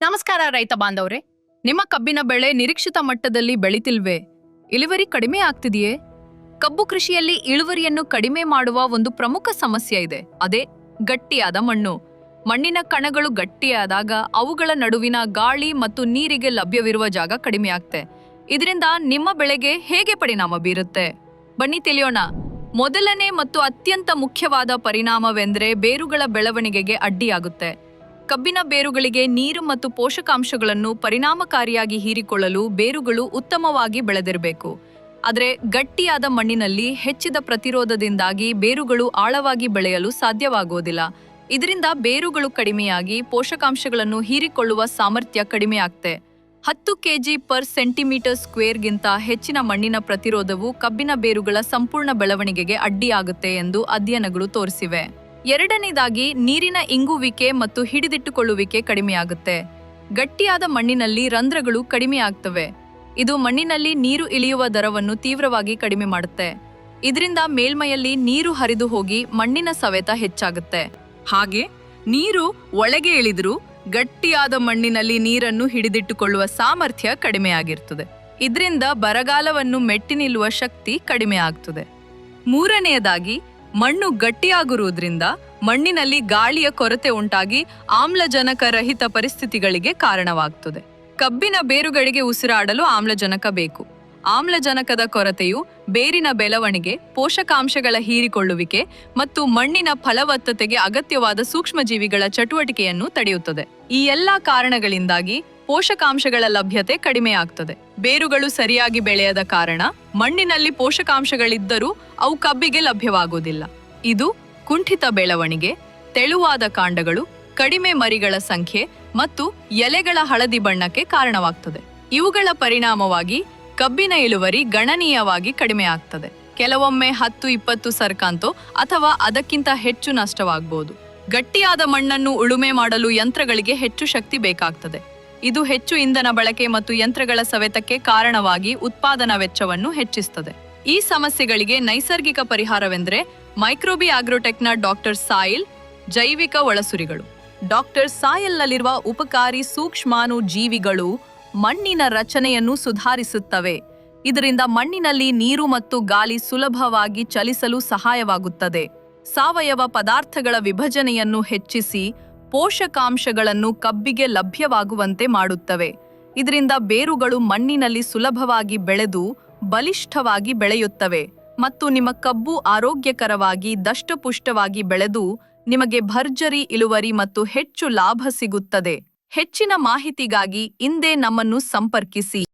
ನಮಸ್ಕಾರ ರೈತ ಬಾಂಧವ್ರೆ. ನಿಮ್ಮ ಕಬ್ಬಿನ ಬೆಳೆ ನಿರೀಕ್ಷಿತ ಮಟ್ಟದಲ್ಲಿ ಬೆಳಿತಿಲ್ವೇ? ಇಳುವರಿ ಕಡಿಮೆ ಆಗ್ತಿದೆಯೇ? ಕಬ್ಬು ಕೃಷಿಯಲ್ಲಿ ಇಳುವರಿಯನ್ನು ಕಡಿಮೆ ಮಾಡುವ ಒಂದು ಪ್ರಮುಖ ಸಮಸ್ಯೆ ಇದೆ. ಅದೇ ಗಟ್ಟಿಯಾದ ಮಣ್ಣು. ಮಣ್ಣಿನ ಕಣಗಳು ಗಟ್ಟಿಯಾದಾಗ ಅವುಗಳ ನಡುವಿನ ಗಾಳಿ ಮತ್ತು ನೀರಿಗೆ ಲಭ್ಯವಿರುವ ಜಾಗ ಕಡಿಮೆ ಆಗ್ತೆ. ಇದರಿಂದ ನಿಮ್ಮ ಬೆಳೆಗೆ ಹೇಗೆ ಪರಿಣಾಮ ಬೀರುತ್ತೆ? ಬನ್ನಿ ತಿಳಿಯೋಣ. ಮೊದಲನೇ ಮತ್ತು ಅತ್ಯಂತ ಮುಖ್ಯವಾದ ಪರಿಣಾಮವೆಂದರೆ ಬೇರುಗಳ ಬೆಳವಣಿಗೆಗೆ ಅಡ್ಡಿಯಾಗುತ್ತೆ. ಕಬ್ಬಿನ ಬೇರುಗಳಿಗೆ ನೀರು ಮತ್ತು ಪೋಷಕಾಂಶಗಳನ್ನು ಪರಿಣಾಮಕಾರಿಯಾಗಿ ಹೀರಿಕೊಳ್ಳಲು ಬೇರುಗಳು ಉತ್ತಮವಾಗಿ ಬೆಳೆದಿರಬೇಕು. ಆದರೆ ಗಟ್ಟಿಯಾದ ಮಣ್ಣಿನಲ್ಲಿ ಹೆಚ್ಚಿದ ಪ್ರತಿರೋಧದಿಂದಾಗಿ ಬೇರುಗಳು ಆಳವಾಗಿ ಬೆಳೆಯಲು ಸಾಧ್ಯವಾಗುವುದಿಲ್ಲ. ಇದರಿಂದ ಬೇರುಗಳು ಕಡಿಮೆಯಾಗಿ ಪೋಷಕಾಂಶಗಳನ್ನು ಹೀರಿಕೊಳ್ಳುವ ಸಾಮರ್ಥ್ಯ ಕಡಿಮೆಯಾಗ್ತೆ. ಹತ್ತು ಕೆಜಿ ಪರ್ ಸೆಂಟಿಮೀಟರ್ ಸ್ಕ್ವೇರ್ಗಿಂತ ಹೆಚ್ಚಿನ ಮಣ್ಣಿನ ಪ್ರತಿರೋಧವು ಕಬ್ಬಿನ ಬೇರುಗಳ ಸಂಪೂರ್ಣ ಬೆಳವಣಿಗೆಗೆ ಅಡ್ಡಿಯಾಗುತ್ತೆ ಎಂದು ಅಧ್ಯಯನಗಳು ತೋರಿಸಿವೆ. ಎರಡನೇದಾಗಿ ನೀರಿನ ಇಂಗುವಿಕೆ ಮತ್ತು ಹಿಡಿದಿಟ್ಟುಕೊಳ್ಳುವಿಕೆ ಕಡಿಮೆಯಾಗುತ್ತೆ. ಗಟ್ಟಿಯಾದ ಮಣ್ಣಿನಲ್ಲಿ ರಂಧ್ರಗಳು ಕಡಿಮೆಯಾಗ್ತವೆ ಇದು ಮಣ್ಣಿನಲ್ಲಿ ನೀರು ಇಳಿಯುವ ದರವನ್ನು ತೀವ್ರವಾಗಿ ಕಡಿಮೆ ಮಾಡುತ್ತೆ. ಇದರಿಂದ ಮೇಲ್ಮೈಯಲ್ಲಿ ನೀರು ಹರಿದು ಹೋಗಿ ಮಣ್ಣಿನ ಸವೆತ ಹೆಚ್ಚಾಗುತ್ತೆ. ಹಾಗೆ ನೀರು ಒಳಗೆ ಇಳಿದರೂ ಗಟ್ಟಿಯಾದ ಮಣ್ಣಿನಲ್ಲಿ ನೀರನ್ನು ಹಿಡಿದಿಟ್ಟುಕೊಳ್ಳುವ ಸಾಮರ್ಥ್ಯ ಕಡಿಮೆಯಾಗಿರ್ತದೆ. ಇದರಿಂದ ಬರಗಾಲವನ್ನು ಮೆಟ್ಟಿ ನಿಲ್ಲುವ ಶಕ್ತಿ ಕಡಿಮೆ ಆಗ್ತದೆ ಮೂರನೆಯದಾಗಿ ಮಣ್ಣು ಗಟ್ಟಿಯಾಗಿರುವುದರಿಂದ ಮಣ್ಣಿನಲ್ಲಿ ಗಾಳಿಯ ಕೊರತೆ ಉಂಟಾಗಿ ಆಮ್ಲಜನಕ ರಹಿತ ಪರಿಸ್ಥಿತಿಗಳಿಗೆ ಕಾರಣವಾಗ್ತದೆ. ಕಬ್ಬಿನ ಬೇರುಗಳಿಗೆ ಉಸಿರಾಡಲು ಆಮ್ಲಜನಕ ಬೇಕು. ಆಮ್ಲಜನಕದ ಕೊರತೆಯು ಬೇರಿನ ಬೆಳವಣಿಗೆ, ಪೋಷಕಾಂಶಗಳ ಹೀರಿಕೊಳ್ಳುವಿಕೆ ಮತ್ತು ಮಣ್ಣಿನ ಫಲವತ್ತತೆಗೆ ಅಗತ್ಯವಾದ ಸೂಕ್ಷ್ಮಜೀವಿಗಳ ಚಟುವಟಿಕೆಯನ್ನು ತಡೆಯುತ್ತದೆ. ಈ ಎಲ್ಲಾ ಕಾರಣಗಳಿಂದಾಗಿ ಪೋಷಕಾಂಶಗಳ ಲಭ್ಯತೆ ಕಡಿಮೆಯಾಗ್ತದೆ. ಬೇರುಗಳು ಸರಿಯಾಗಿ ಬೆಳೆಯದ ಕಾರಣ ಮಣ್ಣಿನಲ್ಲಿ ಪೋಷಕಾಂಶಗಳಿದ್ದರೂ ಅವು ಕಬ್ಬಿಗೆ ಲಭ್ಯವಾಗುವುದಿಲ್ಲ. ಇದು ಕುಂಠಿತ ಬೆಳವಣಿಗೆ, ತೆಳುವಾದ ಕಾಂಡಗಳು, ಕಡಿಮೆ ಮರಿಗಳ ಸಂಖ್ಯೆ ಮತ್ತು ಎಲೆಗಳ ಹಳದಿ ಬಣ್ಣಕ್ಕೆ ಕಾರಣವಾಗ್ತದೆ. ಇವುಗಳ ಪರಿಣಾಮವಾಗಿ ಕಬ್ಬಿನ ಇಳುವರಿ ಗಣನೀಯವಾಗಿ ಕಡಿಮೆ ಆಗ್ತದೆ ಕೆಲವೊಮ್ಮೆ ಹತ್ತು, ಇಪ್ಪತ್ತು ಸರ್ಕಾಂತೋ ಅಥವಾ ಅದಕ್ಕಿಂತ ಹೆಚ್ಚು ನಷ್ಟವಾಗಬಹುದು ಗಟ್ಟಿಯಾದ ಮಣ್ಣನ್ನು ಉಳುಮೆ ಮಾಡಲು ಯಂತ್ರಗಳಿಗೆ ಹೆಚ್ಚು ಶಕ್ತಿ ಬೇಕಾಗ್ತದೆ. ಇದು ಹೆಚ್ಚು ಇಂಧನ ಬಳಕೆ ಮತ್ತು ಯಂತ್ರಗಳ ಸವೆತಕ್ಕೆ ಕಾರಣವಾಗಿ ಉತ್ಪಾದನಾ ವೆಚ್ಚವನ್ನು ಹೆಚ್ಚಿಸುತ್ತದೆ ಈ ಸಮಸ್ಯೆಗಳಿಗೆ ನೈಸರ್ಗಿಕ ಪರಿಹಾರವೆಂದರೆ ಮೈಕ್ರೋಬಿ ಆಗ್ರೋಟೆಕ್ನ ಡಾಕ್ಟರ್ ಸಾಯಿಲ್ ಜೈವಿಕ ಒಳಸುರಿಗಳು. ಡಾಕ್ಟರ್ ಸಾಯಲ್ನಲ್ಲಿರುವ ಉಪಕಾರಿ ಸೂಕ್ಷ್ಮಾಣು ಜೀವಿಗಳು ಮಣ್ಣಿನ ರಚನೆಯನ್ನು ಸುಧಾರಿಸುತ್ತವೆ. ಇದರಿಂದ ಮಣ್ಣಿನಲ್ಲಿ ನೀರು ಮತ್ತು ಗಾಳಿ ಸುಲಭವಾಗಿ ಚಲಿಸಲು ಸಹಾಯವಾಗುತ್ತದೆ. ಸಾವಯವ ಪದಾರ್ಥಗಳ ವಿಭಜನೆಯನ್ನು ಹೆಚ್ಚಿಸಿ ಪೋಷಕಾಂಶಗಳನ್ನು ಕಬ್ಬಿಗೆ ಲಭ್ಯವಾಗುವಂತೆ ಮಾಡುತ್ತವೆ. ಇದರಿಂದ ಬೇರುಗಳು ಮಣ್ಣಿನಲ್ಲಿ ಸುಲಭವಾಗಿ ಬೆಳೆದು ಬಲಿಷ್ಠವಾಗಿ ಬೆಳೆಯುತ್ತವೆ. ಮತ್ತು ನಿಮ್ಮ ಕಬ್ಬು ಆರೋಗ್ಯಕರವಾಗಿ ದಷ್ಟಪುಷ್ಟವಾಗಿ ಬೆಳೆದು ನಿಮಗೆ ಭರ್ಜರಿ, ಇಳುವರಿ ಮತ್ತು ಹೆಚ್ಚು ಲಾಭ ಸಿಗುತ್ತದೆ. ಹೆಚ್ಚಿನ ಮಾಹಿತಿಗಾಗಿ ಇಂದೇ ನಮ್ಮನ್ನು ಸಂಪರ್ಕಿಸಿ.